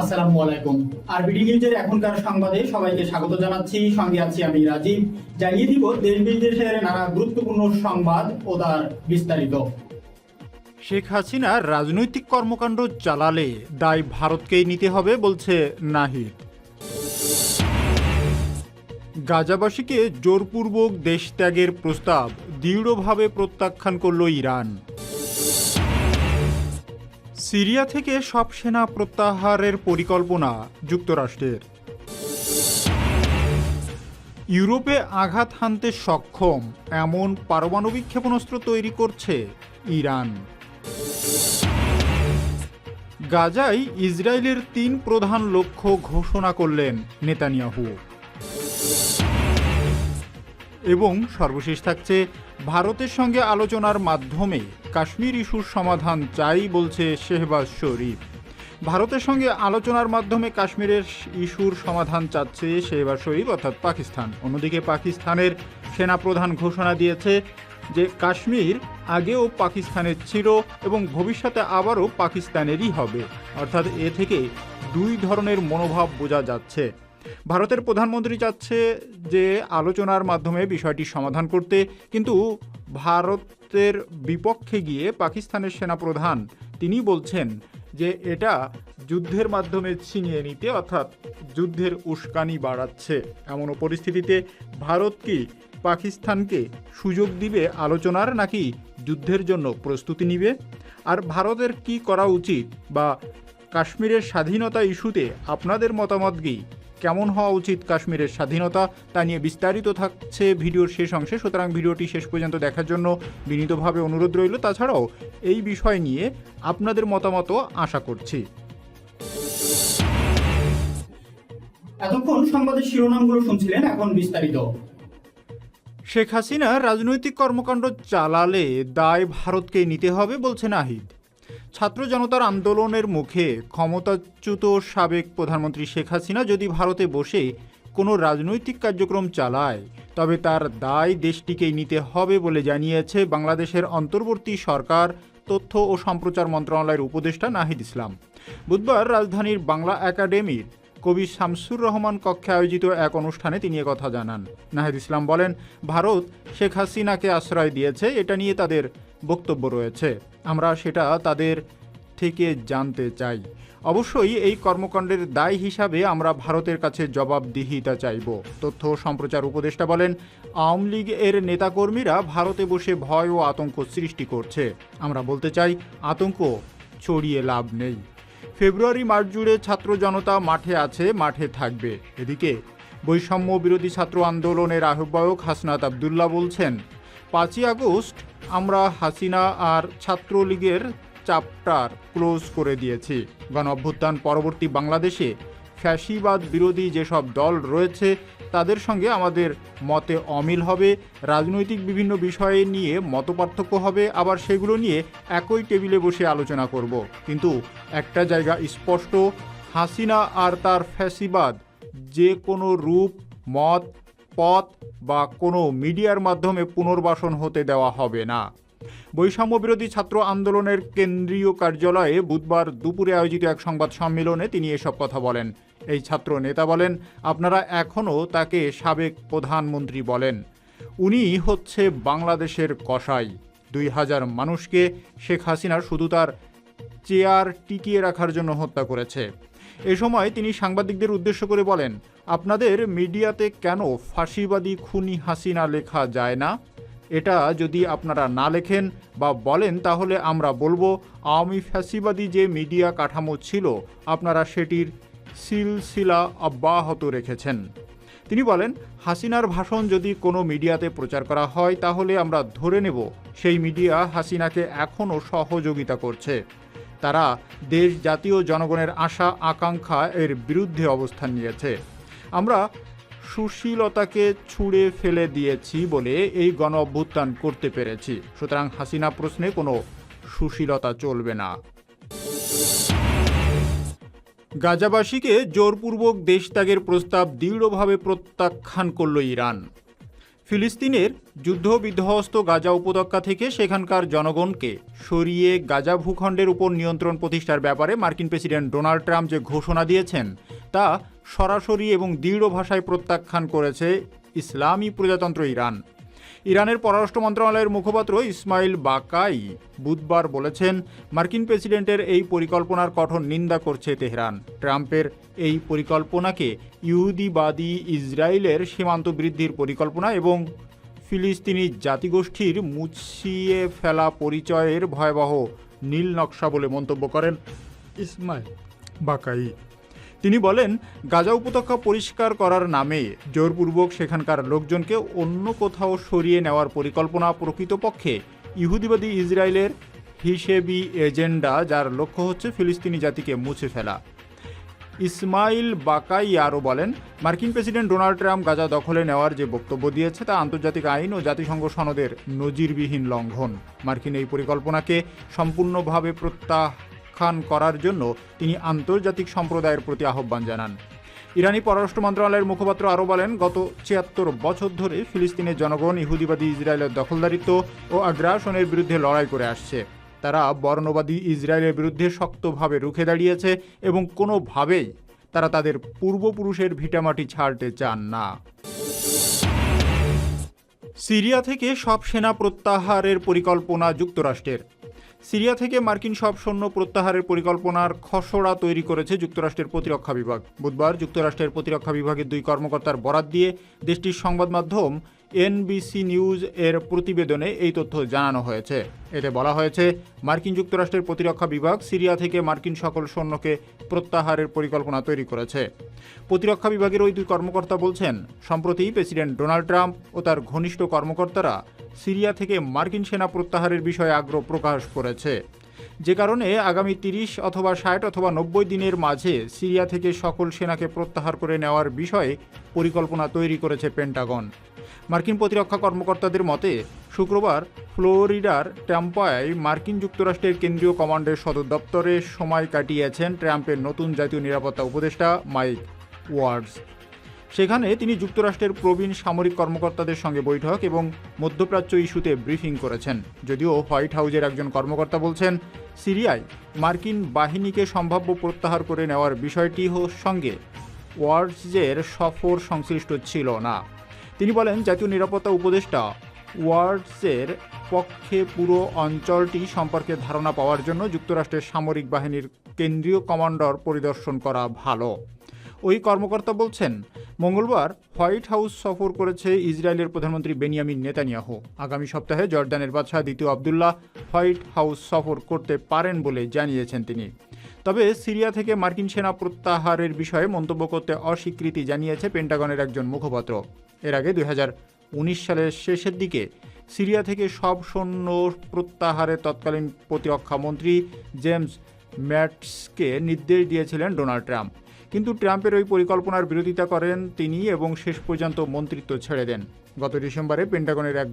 আসসালামু আলাইকুম। নিউজের এখনকার সংবাদে সবাইকে স্বাগত জানাচ্ছি। সঙ্গে আছি আমি রাজীব। জানিয়ে দিব দেশ বিদেশের নানা গুরুত্বপূর্ণ সংবাদ ও তার বিস্তারিত। শেখ হাসিনা রাজনৈতিক কর্মকাণ্ড চালালে দায় ভারতকেই নিতে হবে বলছে নাহিদ। গাজাবাসীকে জোরপূর্বক দেশ ত্যাগের প্রস্তাব, দৃঢ়ভাবে প্রত্যাখ্যান করল ইরান। সিরিয়া থেকে সব সেনা প্রত্যাহারের পরিকল্পনা যুক্তরাষ্ট্রের। ইউরোপে আঘাত হানতে সক্ষম এমন পারমাণবিক ক্ষেপণাস্ত্র তৈরি করছে ইরান। গাজায় ইসরায়েলের তিন প্রধান লক্ষ্য ঘোষণা করলেন নেতানিয়াহু। এবং সর্বশেষ থাকছে ভারতের সঙ্গে আলোচনার মাধ্যমে কাশ্মীর ইস্যুর সমাধান চাই বলছে শেহবাজ শরীফ। ভারতের সঙ্গে আলোচনার মাধ্যমে কাশ্মীরের ইস্যুর সমাধান চাচ্ছে শেহবাজ শরীফ, অর্থাৎ পাকিস্তান। অন্যদিকে পাকিস্তানের সেনাপ্রধান ঘোষণা দিয়েছে যে কাশ্মীর আগেও পাকিস্তানের ছিল এবং ভবিষ্যতে আবারও পাকিস্তানেরই হবে। অর্থাৎ এ থেকে দুই ধরনের মনোভাব বোঝা যাচ্ছে। ভারতের প্রধানমন্ত্রী চাচ্ছে যে আলোচনার মাধ্যমে বিষয়টি সমাধান করতে, কিন্তু ভারতের বিপক্ষে গিয়ে পাকিস্তানের সেনাপ্রধান তিনি বলছেন যে এটা যুদ্ধের মাধ্যমে ছিনিয়ে নিতে অর্থাৎ যুদ্ধের উস্কানি বাড়াচ্ছে। এমন পরিস্থিতিতে ভারত কি পাকিস্তানকে সুযোগ দিবে আলোচনার নাকি যুদ্ধের জন্য প্রস্তুতি নিবে? আর ভারতের কি করা উচিত বা কাশ্মীরের স্বাধীনতা ইস্যুতে আপনাদের মতামত কি? কেমন হওয়া উচিত কাশ্মীরের স্বাধীনতা তা নিয়ে বিস্তারিত থাকছে ভিডিওর শেষ অংশে। সুতরাং ভিডিওটি শেষ পর্যন্ত দেখার জন্য বিনীতভাবে অনুরোধ রইল। তাছাড়াও এই বিষয় নিয়ে আপনাদের মতামতও আশা করছি। এতক্ষণ সংবাদের শিরোনামগুলো শুনছিলেন এখন বিস্তারিত। শেখ হাসিনা রাজনৈতিক কর্মকাণ্ড চালালে দায় ভারতকে নিতে হবে বলছে নাহিদ ছাত্র জনতার আন্দোলনের মুখে ক্ষমতাচ্যুত সাবেক প্রধানমন্ত্রী শেখ হাসিনা যদি ভারতে বসে কোনো রাজনৈতিক কার্যক্রম চালায়, তবে তার দায় দেশটিকেই নিতে হবে বলে জানিয়েছে বাংলাদেশের অন্তর্বর্তী সরকার, তথ্য ও সম্প্রচার মন্ত্রণালয়ের উপদেষ্টা নাহিদ ইসলাম। বুধবার রাজধানীর বাংলা একাডেমির কবি শামসুর রহমান কক্ষে আয়োজিত এক অনুষ্ঠানে তিনি কথা জানান। নাহিদ ইসলাম বলেন, ভারত শেখ হাসিনাকে আশ্রয় দিয়েছে, এটা নিয়ে তাদের বক্তব্য রয়েছে। আমরা সেটা তাদের থেকে জানতে চাই। অবশ্যই এই কর্মকাণ্ডের দায় হিসাবে আমরা ভারতের কাছে জবাবদিহিতা চাইব। তথ্য সম্প্রচার উপদেষ্টা বলেন, আওয়ামী লীগ এর নেতাকর্মীরা ভারতে বসে ভয় ও আতঙ্ক সৃষ্টি করছে। আমরা বলতে চাই, আতঙ্ক ছড়িয়ে লাভ নেই। ফেব্রুয়ারি, মার্চ জুড়ে ছাত্র জনতা মাঠে আছে, মাঠে থাকবে। এদিকে বৈষম্য বিরোধী ছাত্র আন্দোলনের আহ্বায়ক হাসনাত আবদুল্লাহ বলছেন, পাঁচই আগস্ট আমরা হাসিনা আর ছাত্রলীগের চাপটার ক্লোজ করে দিয়েছি। গণ অভ্যুত্থান পরবর্তী বাংলাদেশে ফ্যাসিবাদ বিরোধী যেসব দল রয়েছে, তাদের সঙ্গে আমাদের মতে অমিল হবে, রাজনৈতিক বিভিন্ন বিষয়ে নিয়ে মতপার্থক্য হবে, আবার সেগুলো নিয়ে একই টেবিলে বসে আলোচনা করব। কিন্তু একটা জায়গা স্পষ্ট, হাসিনা আর তার ফ্যাসিবাদ যে কোনো রূপ, মত পথ বা কোনো মিডিয়ার মাধ্যমে পুনর্বাসন হতে দেওয়া হবে না। বৈষম্য বিরোধী ছাত্র আন্দোলনের কেন্দ্রীয় কার্যালয়ে বুধবার দুপুরে আয়োজিত এক সংবাদ সম্মেলনে তিনি এসব কথা বলেন। এই ছাত্র নেতা বলেন, আপনারা এখনও তাকে সাবেক প্রধানমন্ত্রী বলেন। উনি হচ্ছে বাংলাদেশের কসাই। দুই হাজার মানুষকে শেখ হাসিনা শুধু তার চেয়ার টিকিয়ে রাখার জন্য হত্যা করেছে। এ সময় তিনি সাংবাদিকদের উদ্দেশ্য করে বলেন, আপনাদের মিডিয়াতে কেন ফাঁসিবাদী খুনি হাসিনা লেখা যায় না? এটা যদি আপনারা না লেখেন বা বলেন তাহলে আমরা বলব, আওয়ামী ফ্যাসিবাদী যে মিডিয়া কাঠামো ছিল, আপনারা সেটির সিলসিলা অব্যাহত রেখেছেন। তিনি বলেন, হাসিনার ভাষণ যদি কোনো মিডিয়াতে প্রচার করা হয়, তাহলে আমরা ধরে নেব, সেই মিডিয়া হাসিনাকে এখনও সহযোগিতা করছে। তারা দেশ জাতীয় জনগণের আশা, আকাঙ্ক্ষা এর বিরুদ্ধে অবস্থান নিয়েছে। আমরা সুশীলতাকে ছুঁড়ে ফেলে দিয়েছি বলে এই গণ অভ্যুত্থান করতে পেরেছি। সুতরাং হাসিনা প্রশ্নে কোনো সুশীলতা চলবে না। গাজাবাসীকে জোরপূর্বক দেশত্যাগের প্রস্তাব দৃঢ়ভাবে প্রত্যাখ্যান করল ইরান। ফিলিস্তিনের যুদ্ধ বিধ্বস্ত গাজা উপত্যকা থেকে সেখানকার জনগণকে সরিয়ে গাজা ভূখণ্ডের উপর নিয়ন্ত্রণ প্রতিষ্ঠার ব্যাপারে মার্কিন প্রেসিডেন্ট ডোনাল্ড ট্রাম্প যে ঘোষণা দিয়েছেন, তা সরাসরি এবং দৃঢ় ভাষায় প্রত্যাখ্যান করেছে ইসলামী প্রজাতন্ত্র ইরান। ইরানের পররাষ্ট্র মন্ত্রণালয়ের মুখপাত্র ইসমাইল বাকাই বুধবার বলেছেন, মার্কিন প্রেসিডেন্টের এই পরিকল্পনার কঠোর নিন্দা করছে তেহরান। ট্রাম্পের এই পরিকল্পনাকে ইহুদিবাদী ইসরায়েলের সীমান্ত বৃদ্ধির পরিকল্পনা এবং ফিলিস্তিনি জাতিগোষ্ঠীর মুছিয়ে ফেলা পরিচয়ের ভয়াবহ নীল নকশা বলে মন্তব্য করেন ইসমাইল বাকাই। তিনি বলেন, গাজা উপত্যকা পরিষ্কার করার নামে জোরপূর্বক সেখানকার লোকজনকে অন্য কোথাও সরিয়ে নেওয়ার পরিকল্পনা প্রকৃতপক্ষে ইহুদিবাদী ইসরায়েলের হিসেবি এজেন্ডা, যার লক্ষ্য হচ্ছে ফিলিস্তিনি জাতিকে মুছে ফেলা। ইসমাইল বাকাই আরও বলেন, মার্কিন প্রেসিডেন্ট ডোনাল্ড ট্রাম্প গাজা দখলে নেওয়ার যে বক্তব্য দিয়েছে তা আন্তর্জাতিক আইন ও জাতিসংঘ সনদের নজিরবিহীন লঙ্ঘন। মার্কিন এই পরিকল্পনাকে সম্পূর্ণভাবে প্রত্যাখ্যান করার জন্য তিনি আন্তর্জাতিক সম্প্রদায়ের প্রতি আহ্বান জানান। ইরানি পররাষ্ট্র মন্ত্রণালয়ের মুখপাত্র আরও বলেন, গত ছিয়াত্তর বছর ধরে ফিলিস্তিনের জনগণ, ইহুদিবাদী ইসরায়েলের দখলদারিত্ব ও আগ্রাসনের বিরুদ্ধে লড়াই করে আসছে। তারা বর্ণবাদী ইসরায়েলের বিরুদ্ধে শক্তভাবে রুখে দাঁড়িয়েছে এবং কোনোভাবেই তারা তাদের পূর্বপুরুষের ভিটামাটি ছাড়তে চান না। সিরিয়া থেকে সব সেনা প্রত্যাহারের পরিকল্পনা যুক্তরাষ্ট্রের। সিরিয়া থেকে মার্কিন সব সৈন্য প্রত্যাহারের পরিকল্পনার খসড়া তৈরি করেছে যুক্তরাষ্ট্রের প্রতিরক্ষা বিভাগ। বুধবার যুক্তরাষ্ট্রের প্রতিরক্ষা বিভাগের দুই কর্মকর্তার বরাত দিয়ে দেশটির সংবাদ মাধ্যম এনবিসি নিউজ এর প্রতিবেদনে এই তথ্য জানানো হয়েছে। এতে বলা হয়েছে, মার্কিন যুক্তরাষ্ট্রের প্রতিরক্ষা বিভাগ সিরিয়া থেকে মার্কিন সকল সৈন্যকে প্রত্যাহারের পরিকল্পনা তৈরি করেছে। প্রতিরক্ষা বিভাগের ওই দুই কর্মকর্তা বলছেন, সম্প্রতি প্রেসিডেন্ট ডোনাল্ড ট্রাম্প ও তার ঘনিষ্ঠ কর্মকর্তারা সিরিয়া থেকে মার্কিন সেনা প্রত্যাহারের বিষয়ে আগ্রহ প্রকাশ করেছে। যে কারণে আগামী তিরিশ অথবা ষাট অথবা নব্বই দিনের মাঝে সিরিয়া থেকে সকল সেনাকে প্রত্যাহার করে নেওয়ার বিষয়ে পরিকল্পনা তৈরি করেছে পেন্টাগন। মার্কিন প্রতিরক্ষা কর্মকর্তাদের মতে, শুক্রবার ফ্লোরিডার ট্যাম্পায় মার্কিন যুক্তরাষ্ট্রের কেন্দ্রীয় কমান্ডের সদর দপ্তরে সময় কাটিয়েছেন ট্রাম্পের নতুন জাতীয় নিরাপত্তা উপদেষ্টা মাইক ওয়ার্ডস। সেখানে তিনি যুক্তরাষ্ট্রের প্রবীণ সামরিক কর্মকর্তাদের সঙ্গে বৈঠক এবং মধ্যপ্রাচ্য ইস্যুতে ব্রিফিং করেছেন। যদিও হোয়াইট হাউজের একজন কর্মকর্তা বলছেন, সিরিয়ায় মার্কিন বাহিনীকে সম্ভাব্য প্রত্যাহার করে নেওয়ার বিষয়টি সঙ্গে ওয়ার্ডসের সফর সংশ্লিষ্ট ছিল না। তিনি বলেন, জাতীয় নিরাপত্তা উপদেষ্টা ওয়ার্ডসের পক্ষে পুরো অঞ্চলটি সম্পর্কে ধারণা পাওয়ার জন্য যুক্তরাষ্ট্রের সামরিক বাহিনীর কেন্দ্রীয় কমান্ডার পরিদর্শন করা ভালো। ওই কর্মকর্তা বলছেন, মঙ্গলবার হোয়াইট হাউস সফর করেছে ইসরায়েলের প্রধানমন্ত্রী বেনিয়ামিন নেতানিয়াহু। আগামী সপ্তাহে জর্ডানের বাদশাহ দ্বিতীয় আবদুল্লাহ হোয়াইট হাউস সফর করতে পারেন বলে জানিয়েছেন তিনি। তবে সিরিয়া থেকে মার্কিন সেনা প্রত্যাহারের বিষয়ে মন্তব্য করতে অস্বীকৃতি জানিয়েছে পেন্টাগনের একজন মুখপাত্র। এর আগে দুই সালের শেষের দিকে সিরিয়া থেকে সব সৈন্য প্রত্যাহারের তৎকালীন প্রতিরক্ষা মন্ত্রী জেমস ম্যাটসকে নির্দেশ দিয়েছিলেন ডোনাল্ড ট্রাম্প। কিন্তু ট্রাম্পের ওই পরিকল্পনার বিরোধিতা করেন তিনি এবং শেষ পর্যন্ত মন্ত্রিত্ব ছেড়ে দেন। গত ডিসেম্বরে পেন্টাগনের এক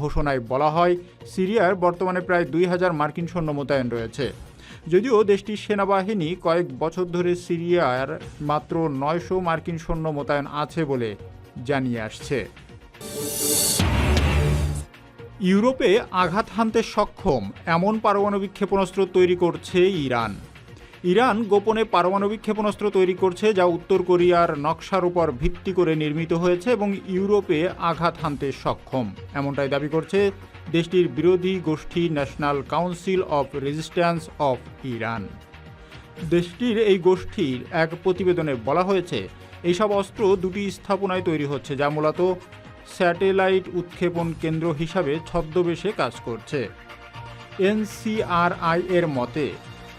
ঘোষণায় বলা হয়, সিরিয়ার বর্তমানে প্রায় দুই হাজার মার্কিন সৈন্য মোতায়েন রয়েছে। যদিও দেশটির সেনাবাহিনী কয়েক বছর ধরে সিরিয়ার মাত্র নয়শো মার্কিন সৈন্য মোতায়েন আছে বলে জানিয়ে আসছে। ইউরোপে আঘাত হানতে সক্ষম এমন পারমাণবিক ক্ষেপণাস্ত্র তৈরি করছে ইরান। ইরান গোপনে পারমাণবিক ক্ষেপণাস্ত্র তৈরি করছে যা উত্তর কোরিয়ার নকশার উপর ভিত্তি করে নির্মিত হয়েছে এবং ইউরোপে আঘাত হানতে সক্ষম। এমনটাই দাবি করছে দেশটির বিরোধী গোষ্ঠী national council of resistance of Iran. দেশটির এই গোষ্ঠীর এক প্রতিবেদনে বলা হয়েছে, এইসব অস্ত্র দুটি স্থাপনায় তৈরি হচ্ছে যা মূলত স্যাটেলাইট উৎক্ষেপণ কেন্দ্র হিসাবে ছদ্মবেশে কাজ করছে। এনসিআরআই এর মতে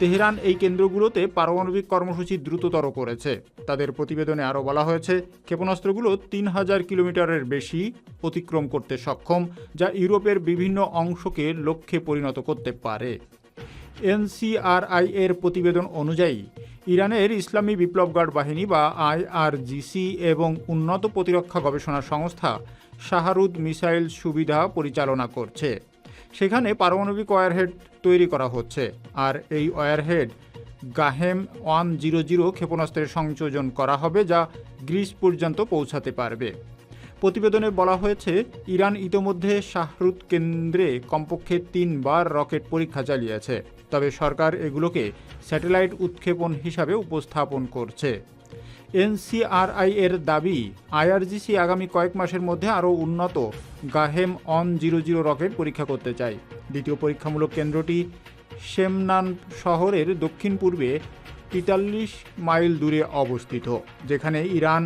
তেহরান এই কেন্দ্রগুলোতে পারমাণবিক কর্মসূচি দ্রুততর করেছে। তাদের প্রতিবেদনে আরও বলা হয়েছে, ক্ষেপণাস্ত্রগুলো তিন হাজার কিলোমিটারের বেশি অতিক্রম করতে সক্ষম, যা ইউরোপের বিভিন্ন অংশকে লক্ষ্যে পরিণত করতে পারে। এনসিআরআই এর প্রতিবেদন অনুযায়ী, ইরানের ইসলামী বিপ্লব গার্ড বাহিনী বা আইআরজিসি এবং উন্নত প্রতিরক্ষা গবেষণা সংস্থা শাহরুদ মিসাইল সুবিধা পরিচালনা করছে। সেখানে পারমাণবিক ওয়ারহেড তৈরি করা হচ্ছে। আর এই warhead Ghaem one zero zero ক্ষেপণাস্ত্রের সংযোজন করা হবে যা গ্রিস পর্যন্ত পৌঁছাতে পারবে। প্রতিবেদনে বলা হয়েছে, ইরান ইতোমধ্যে শাহরুত কেন্দ্রে কমপক্ষে তিনবার রকেট পরীক্ষা চালিয়েছে। তবে সরকার এগুলোকে স্যাটেলাইট উৎক্ষেপণ হিসাবে উপস্থাপন করছে। এনসিআরআই এর দাবি, আইআরজিসি আগামী কয়েক মাসের মধ্যে আরও উন্নত Ghaem one zero zero rocket পরীক্ষা করতে চায়। দ্বিতীয় পরীক্ষামূলক কেন্দ্রটি শেমনান শহরের দক্ষিণ পূর্বে তেতাল্লিশ মাইল দূরে অবস্থিত, যেখানে ইরান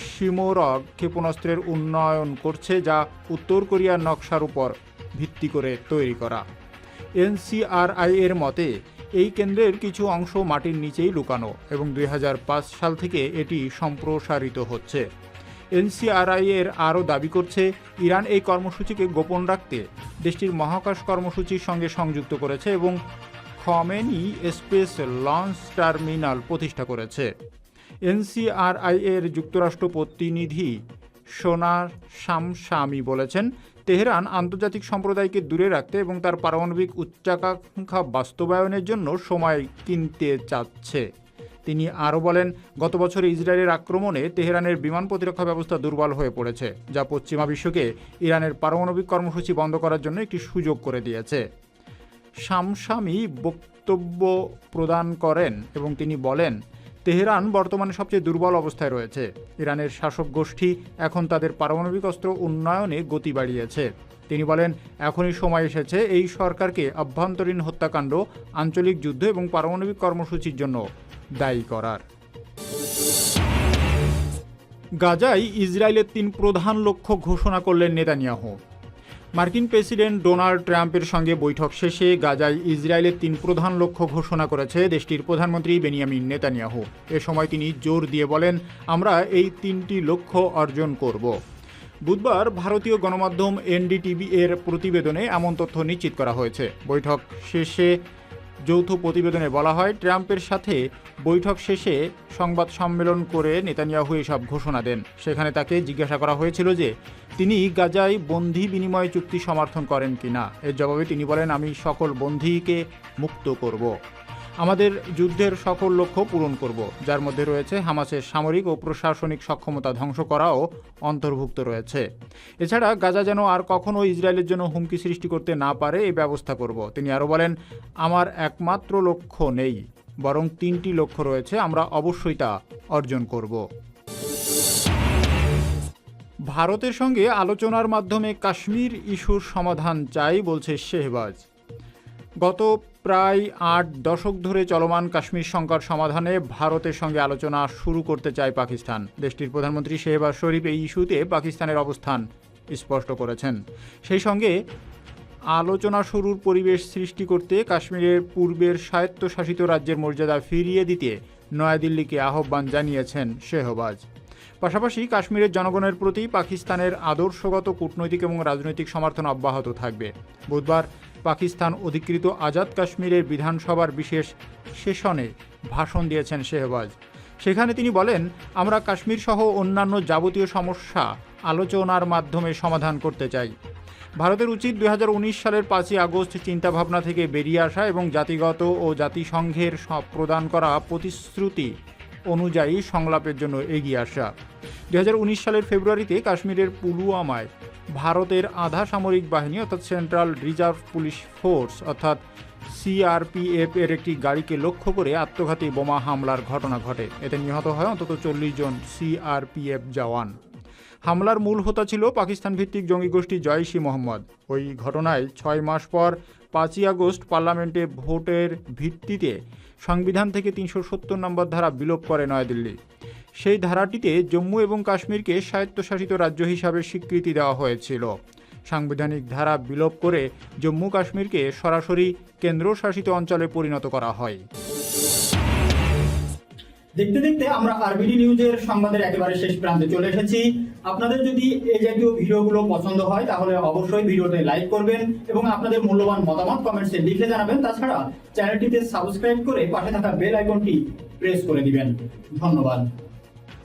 সিমোরগ ক্ষেপণাস্ত্রের উন্নয়ন করছে যা উত্তর কোরিয়ার নকশার উপর ভিত্তি করে তৈরি করা। এনসিআরআই এর মতে এই কেন্দ্রের কিছু অংশ মাটির নিচেই লুকানো এবং দুই হাজার পাঁচ সাল থেকে এটি সম্প্রসারিত হচ্ছে। এনসিআরআই এর আরও দাবি করছে, ইরান এই কর্মসূচিকে গোপন রাখতে দেশটির মহাকাশ কর্মসূচির সঙ্গে সংযুক্ত করেছে এবং খমেনি স্পেস লঞ্চ টার্মিনাল প্রতিষ্ঠা করেছে। এনসিআরআই এর যুক্তরাষ্ট্র প্রতিনিধি সোনা শামশামি বলেছেন, তেহরান আন্তর্জাতিক সম্প্রদায়কে দূরে রাখতে এবং তার পারমাণবিক উচ্চাকাঙ্ক্ষা বাস্তবায়নের জন্য সময় কিনতে চাচ্ছে। তিনি আরও বলেন, গত বছর ইসরায়েলের আক্রমণে তেহরানের বিমান প্রতিরক্ষা ব্যবস্থা দুর্বল হয়ে পড়েছে, যা পশ্চিমা বিশ্বকে ইরানের পারমাণবিক কর্মসূচি বন্ধ করার জন্য একটি সুযোগ করে দিয়েছে। শামশামি বক্তব্য প্রদান করেন এবং তিনি বলেন তেহরান বর্তমানে সবচেয়ে দুর্বল অবস্থায় রয়েছে। ইরানের শাসক গোষ্ঠী এখন তাদের পারমাণবিক অস্ত্র উন্নয়নে গতি বাড়িয়েছে। তিনি বলেন, এখনই সময় এসেছে এই সরকারকে আভ্যন্তরীণ হত্যাকাণ্ড, আঞ্চলিক যুদ্ধ এবং পারমাণবিক কর্মসূচির জন্য দায়ী করার। গাজায় ইসরায়েলের তিন প্রধান লক্ষ্য ঘোষণা করলেন নেতানিয়াহু। মার্কিন প্রেসিডেন্ট ডোনাল্ড ট্রাম্পের সঙ্গে বৈঠক শেষে গাজায় ইসরায়েলের তিন প্রধান লক্ষ্য ঘোষণা করেছে দেশটির প্রধানমন্ত্রী বেনিয়ামিন নেতানিয়াহু। এ সময় তিনি জোর দিয়ে বলেন, আমরা এই তিনটি লক্ষ্য অর্জন করব। বুধবার ভারতীয় গণমাধ্যম এনডিটিভি এর প্রতিবেদনে এমন তথ্য নিশ্চিত করা হয়েছে। বৈঠক শেষে যৌথ প্রতিবেদনে বলা হয়, ট্রাম্পের সাথে বৈঠক শেষে সংবাদ সম্মেলন করে নেতানিয়াহু এসব ঘোষণা দেন। সেখানে তাকে জিজ্ঞাসা করা হয়েছিল যে, তিনি গাজায় বন্দি বিনিময় চুক্তি সমর্থন করেন কিনা? এর জবাবে তিনি বলেন, আমি সকল বন্দিকে মুক্ত করব। আমাদের যুদ্ধের সকল লক্ষ্য পূরণ করব, যার মধ্যে রয়েছে হামাসের সামরিক ও প্রশাসনিক সক্ষমতা ধ্বংস করাও অন্তর্ভুক্ত রয়েছে। এছাড়া গাজা যেন আর কখনো ইসরায়েলের জন্য হুমকি সৃষ্টি করতে না পারে এই ব্যবস্থা করব। তিনি আরও বলেন, আমার একমাত্র লক্ষ্য নেই, বরং তিনটি লক্ষ্য রয়েছে, আমরা অবশ্যই তা অর্জন করব। ভারতের সঙ্গে আলোচনার মাধ্যমে কাশ্মীর ইস্যুর সমাধান চাই বলছে শেহবাজ। গত প্রায় আট দশক ধরে চলমান কাশ্মীর সংকট সমাধানে ভারতের সঙ্গে আলোচনা শুরু করতে চায় পাকিস্তান। দেশটির প্রধানমন্ত্রী শেহবাজ শরীফ এই ইস্যুতে পাকিস্তানের অবস্থান স্পষ্ট করেছেন। সেই সঙ্গে আলোচনা শুরুর পরিবেশ সৃষ্টি করতে কাশ্মীরের পূর্বের স্বায়ত্তশাসিত রাজ্যের মর্যাদা ফিরিয়ে দিতে নয়াদিল্লিকে আহ্বান জানিয়েছেন শেহবাজ। পাশাপাশি কাশ্মীরের জনগণের প্রতি পাকিস্তানের আদর্শগত কূটনৈতিক এবং রাজনৈতিক সমর্থন অব্যাহত থাকবে। বুধবার পাকিস্তান অধিকৃত আজাদ কাশ্মীরের বিধানসভার বিশেষ সেশনে ভাষণ দিয়েছেন শেহবাজ। সেখানে তিনি বলেন, আমরা কাশ্মীর সহ অন্যান্য যাবতীয় সমস্যা আলোচনার মাধ্যমে সমাধান করতে চাই। ভারতের উচিত দু হাজার উনিশ সালের পাঁচই আগস্ট চিন্তাভাবনা থেকে বেরিয়ে আসা এবং জাতিগত ও জাতিসংঘের প্রদান করা প্রতিশ্রুতি অনুযায়ী সংলাপের জন্য এগিয়ে আসা। দু হাজার উনিশ সালের ফেব্রুয়ারিতে কাশ্মীরের পুলওয়ামায় ভারতের আধা সামরিক বাহিনী, অর্থাৎ সেন্ট্রাল রিজার্ভ পুলিশ ফোর্স অর্থাৎ সিআরপিএফ এর একটি গাড়িকে লক্ষ্য করে আত্মঘাতী বোমা হামলার ঘটনা ঘটে। এতে নিহত হয় অন্তত চল্লিশ জন সিআরপিএফ জওয়ান। হামলার মূল হোতা ছিল পাকিস্তান ভিত্তিক জঙ্গি গোষ্ঠী জয়শি মোহাম্মদ। ওই ঘটনায় ছয় মাস পর পাঁচই আগস্ট পার্লামেন্টে ভোটের ভিত্তিতে সংবিধান থেকে তিনশো সত্তর নম্বর ধারা বিলোপ করে নয়াদিল্লি। সেই ধারাটিতে জম্মু এবং কাশ্মীরকে স্বায়ত্তশাসিত রাজ্য হিসাবে স্বীকৃতি দেওয়া হয়েছিল। সাংবিধানিক ধারা বিলোপ করে জম্মু কাশ্মীরকে সরাসরি কেন্দ্রশাসিত অঞ্চলে পরিণত করা হয়। দেখতে দেখতে আমরা আরবিডি নিউজের সংবাদের একেবারে শেষ প্রান্তে চলে এসেছি। আপনাদের যদি এই জাতীয় ভিডিওগুলো পছন্দ হয়, তাহলে অবশ্যই ভিডিওতে লাইক করবেন এবং আপনাদের মূল্যবান মতামত কমেন্টসে লিখে জানাবেন। তাছাড়া চ্যানেলটিতে সাবস্ক্রাইব করে পাশে থাকা বেল আইকনটি প্রেস করে দিবেন। ধন্যবাদ।